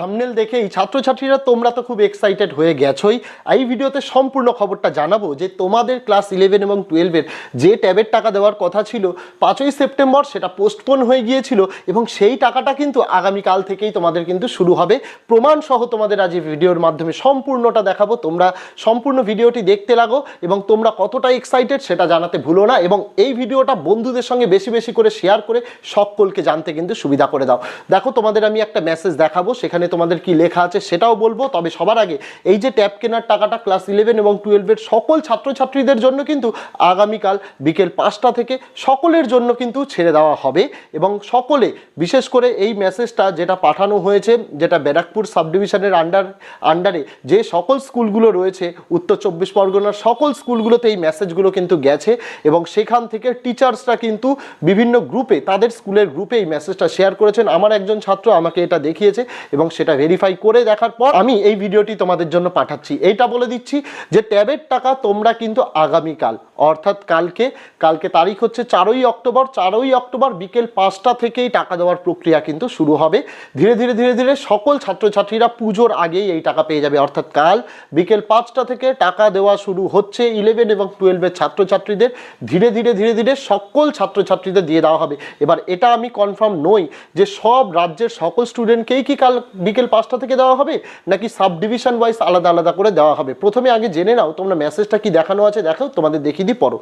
Thumbnail দেখে এই ছাত্রছাত্রীরা, তোমরা তো খুব এক্সাইটেড হয়ে গেছোই। এই ভিডিওতে সম্পূর্ণ খবরটা জানাব যে, তোমাদের ক্লাস ইলেভেন এবং টুয়েলভের যে ট্যাবের টাকা দেওয়ার কথা ছিল, পাঁচই সেপ্টেম্বর সেটা পোস্টপোন হয়ে গিয়েছিল এবং সেই টাকাটা কিন্তু আগামীকাল থেকেই তোমাদের কিন্তু শুরু হবে। প্রমাণ সহ তোমাদের আজ এই ভিডিওর মাধ্যমে সম্পূর্ণটা দেখাবো। তোমরা সম্পূর্ণ ভিডিওটি দেখতে লাগো এবং তোমরা কতটা এক্সাইটেড সেটা জানাতে ভুলো না এবং এই ভিডিওটা বন্ধুদের সঙ্গে বেশি বেশি করে শেয়ার করে সকলকে জানতে কিন্তু সুবিধা করে দাও। দেখো, তোমাদের আমি একটা মেসেজ দেখাবো। সেখানে তোমাদের কি লেখা আছে সেটাও বলব। তবে সবার আগে এই যে ট্যাব কেনার টাকাটা ক্লাস ইলেভেন এবং টুয়েলভের সকল ছাত্রছাত্রীদের জন্য কিন্তু আগামীকাল বিকেল পাঁচটা থেকে সকলের জন্য কিন্তু ছেড়ে দেওয়া হবে এবং সকলে, বিশেষ করে এই মেসেজটা যেটা পাঠানো হয়েছে, যেটা ব্যারাকপুর সাব ডিভিশনের আন্ডার আন্ডারে যে সকল স্কুলগুলো রয়েছে, উত্তর চব্বিশ পরগনার সকল স্কুলগুলোতে এই মেসেজগুলো কিন্তু গেছে এবং সেখান থেকে টিচার্সরা কিন্তু বিভিন্ন গ্রুপে তাদের স্কুলের গ্রুপে এই মেসেজটা শেয়ার করেছেন। আমার একজন ছাত্র আমাকে এটা দেখিয়েছে এবং সেটা ভেরিফাই করে দেখার পর আমি এই ভিডিওটি তোমাদের জন্য পাঠাচ্ছি। এইটা বলে দিচ্ছি যে ট্যাবের টাকা তোমরা কিন্তু আগামীকাল অর্থাৎ কালকে কালকে তারিখ হচ্ছে চারই অক্টোবর চারই অক্টোবর বিকেল পাঁচটা থেকেই টাকা দেওয়ার প্রক্রিয়া কিন্তু শুরু হবে। ধীরে ধীরে ধীরে ধীরে সকল ছাত্রছাত্রীরা পুজোর আগেই এই টাকা পেয়ে যাবে। অর্থাৎ কাল বিকেল পাঁচটা থেকে টাকা দেওয়া শুরু হচ্ছে ইলেভেন এবং টুয়েলভের ছাত্রছাত্রীদের। ধীরে ধীরে ধীরে ধীরে সকল ছাত্রছাত্রীদের দিয়ে দেওয়া হবে। এবার এটা আমি কনফার্ম নই যে সব রাজ্যের সকল স্টুডেন্টকেই কি কাল বিকেল পাঁচটা থেকে দেওয়া হবে, নাকি সাব ডিভিশন ওয়াইজ আলাদা আলাদা করে দেওয়া হবে? প্রথমে আগে জেনে নাও, তোমরা মেসেজটা কি দেখানো আছে? দেখো, তোমাদের দেখিয়ে দিই পড়ো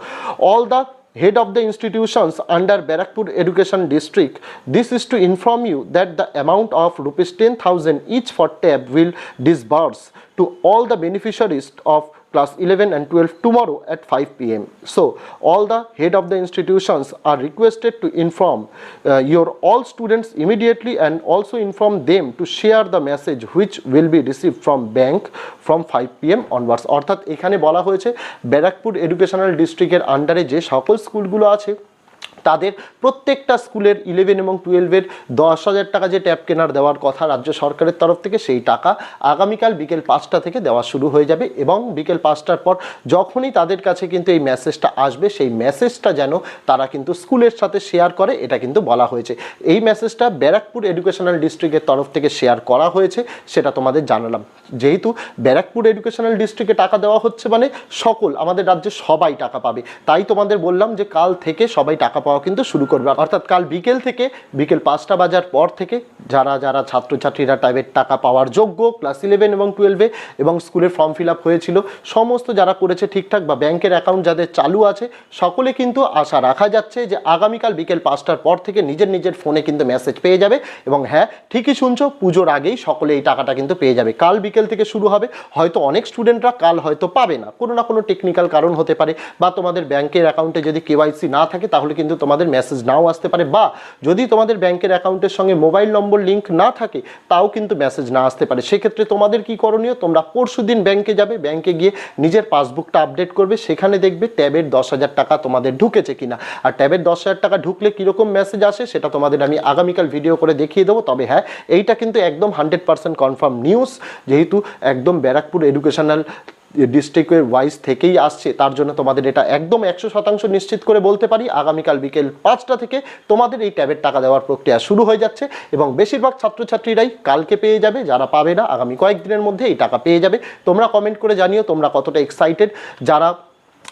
all the head of the institutions under Barakpur Education District. This is to inform you that the amount of rupees 10,000 each for tab will disburse to all the beneficiaries of class 11 and 12 tomorrow at 5 pm. So, all the head of the institutions are requested to inform uh, your all students immediately and also inform them to share the message which will be received from bank from 5 pm onwards. অর্থাৎ এখানে বলা হয়েছে Barrackpore educational ডিস্ট্রিক্টের আন্ডারে যে সকল স্কুলগুলো আছে তাদের প্রত্যেকটা স্কুলের ইলেভেন এবং টুয়েলভের দশ হাজার টাকা যে ট্যাব কেনার দেওয়ার কথা রাজ্য সরকারের তরফ থেকে, সেই টাকা আগামীকাল বিকেল পাঁচটা থেকে দেওয়া শুরু হয়ে যাবে এবং বিকেল পাঁচটার পর যখনই তাদের কাছে কিন্তু এই মেসেজটা আসবে, সেই মেসেজটা যেন তারা কিন্তু স্কুলের সাথে শেয়ার করে, এটা কিন্তু বলা হয়েছে। এই মেসেজটা ব্যারাকপুর এডুকেশনাল ডিস্ট্রিক্টের তরফ থেকে শেয়ার করা হয়েছে, সেটা তোমাদের জানালাম। যেহেতু ব্যারাকপুর এডুকেশনাল ডিস্ট্রিক্টে টাকা দেওয়া হচ্ছে মানে সকল, আমাদের রাজ্যে সবাই টাকা পাবে। তাই তোমাদের বললাম যে কাল থেকে সবাই টাকা পাওয়া কিন্তু শুরু করবে। অর্থাৎ কাল বিকেল থেকে, বিকেল পাঁচটা বাজার পর থেকে যারা যারা ছাত্রছাত্রীরা টাইপের টাকা পাওয়ার যোগ্য ক্লাস ইলেভেন এবং টুয়েলভে এবং স্কুলের ফর্ম ফিল আপ হয়েছিল, সমস্ত যারা করেছে ঠিকঠাক বা ব্যাংকের অ্যাকাউন্ট যাদের চালু আছে, সকলে কিন্তু আশা রাখা যাচ্ছে যে আগামীকাল বিকেল পাঁচটার পর থেকে নিজের নিজের ফোনে কিন্তু মেসেজ পেয়ে যাবে এবং হ্যাঁ ঠিকই শুনছো, পুজোর আগেই সকলে এই টাকাটা কিন্তু পেয়ে যাবে। কাল বিকেল থেকে শুরু হবে, হয়তো অনেক স্টুডেন্টরা কাল হয়তো পাবে না। কোনো না কোনো টেকনিক্যাল কারণ হতে পারে বা তোমাদের ব্যাংকের অ্যাকাউন্টে যদি কেওয়াইসি না থাকে, তাহলে কিন্তু তোমাদের মেসেজ নাও আসতে পারে বা যদি তোমাদের ব্যাংকের অ্যাকাউন্টের সঙ্গে মোবাইল নম্বর লিঙ্ক না থাকে, তাও কিন্তু মেসেজ না আসতে পারে। সেক্ষেত্রে তোমাদের কি করণীয়? তোমরা পরশু দিন ব্যাংকে যাবে, ব্যাংকে গিয়ে নিজের পাসবুকটা আপডেট করবে, সেখানে দেখবে ট্যাবের দশ হাজার টাকা তোমাদের ঢুকেছে কিনা। আর ট্যাবের দশ হাজার টাকা ঢুকলে কীরকম মেসেজ আসে, সেটা তোমাদের আমি আগামীকাল ভিডিও করে দেখিয়ে দেবো। তবে হ্যাঁ এইটা কিন্তু একদম হান্ড্রেড পার্সেন্ট কনফার্ম নিউজ যেহেতু একদম ব্যারাকপুর এডুকেশনাল ডিস্ট্রিক্টের ওয়াইজ থেকেই আসছে, তার জন্য তোমাদের এটা একদম একশো শতাংশ নিশ্চিত করে বলতে পারি। আগামীকাল বিকেল পাঁচটা থেকে তোমাদের এই ট্যাবের টাকা দেওয়ার প্রক্রিয়া শুরু হয়ে যাচ্ছে এবং বেশিরভাগ ছাত্রছাত্রীরাই কালকে পেয়ে যাবে, যারা পাবে না, আগামী কয়েকদিনের মধ্যে এই টাকা পেয়ে যাবে। তোমরা কমেন্ট করে জানিও তোমরা কতটা এক্সাইটেড যারা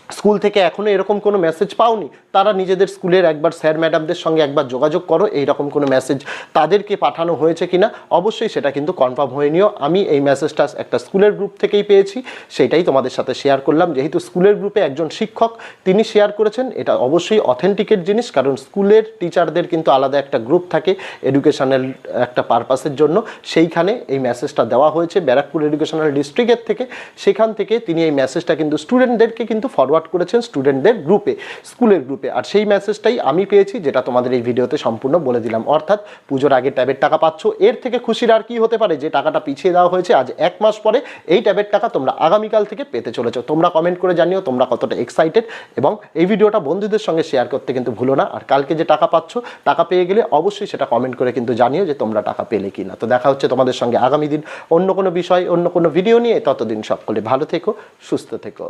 স্কুল থেকে এখনও এরকম কোনো মেসেজ পাওনি? তারা নিজেদের স্কুলের একবার স্যার ম্যাডামদের সঙ্গে একবার যোগাযোগ করো, এইরকম কোনো মেসেজ তাদেরকে পাঠানো হয়েছে কিনা? অবশ্যই সেটা কিন্তু কনফার্ম হয়ে নিও। আমি এই মেসেজটা একটা স্কুলের গ্রুপ থেকেই পেয়েছি, সেটাই তোমাদের সাথে শেয়ার করলাম। যেহেতু স্কুলের গ্রুপে একজন শিক্ষক, তিনি শেয়ার করেছেন, এটা অবশ্যই অথেন্টিকেট জিনিস, কারণ স্কুলের টিচারদের কিন্তু আলাদা একটা গ্রুপ থাকে এডুকেশনাল একটা পারপাসের জন্য। সেইখানে এই মেসেজটা দেওয়া হয়েছে, ব্যারাকপুর এডুকেশনাল ডিস্ট্রিক্টের থেকে। সেখান থেকে তিনি এই মেসেজটা কিন্তু স্টুডেন্টদেরকে কিন্তু ফরওয়ার্ড করেছেন স্টুডেন্টদের গ্রুপে স্কুলের গ্রুপে আর সেই মেসেজটাই আমি পেয়েছি, যেটা তোমাদের এই ভিডিওতে সম্পূর্ণ বলে দিলাম। অর্থাৎ পুজোর আগে ট্যাবের টাকা পাচ্ছ, এর থেকে খুশির আর কি হতে পারে? যে টাকাটা পিছিয়ে দেওয়া হয়েছে, আজ এক মাস পরে এই ট্যাবের টাকা তোমরা আগামীকাল থেকে পেতে চলেছো। তোমরা কমেন্ট করে জানিও, তোমরা কতটা এক্সাইটেড এবং এই ভিডিওটা বন্ধুদের সঙ্গে শেয়ার করতে কিন্তু ভুলো না। আর কালকে যে টাকা পাচ্ছ, টাকা পেয়ে গেলে অবশ্যই সেটা কমেন্ট করে কিন্তু জানিও যে তোমরা টাকা পেলে কি না তো দেখা হচ্ছে তোমাদের সঙ্গে আগামী দিন অন্য কোনো বিষয়, অন্য কোনো ভিডিও নিয়ে। ততদিন সকলে ভালো থেকো, সুস্থ থেকো।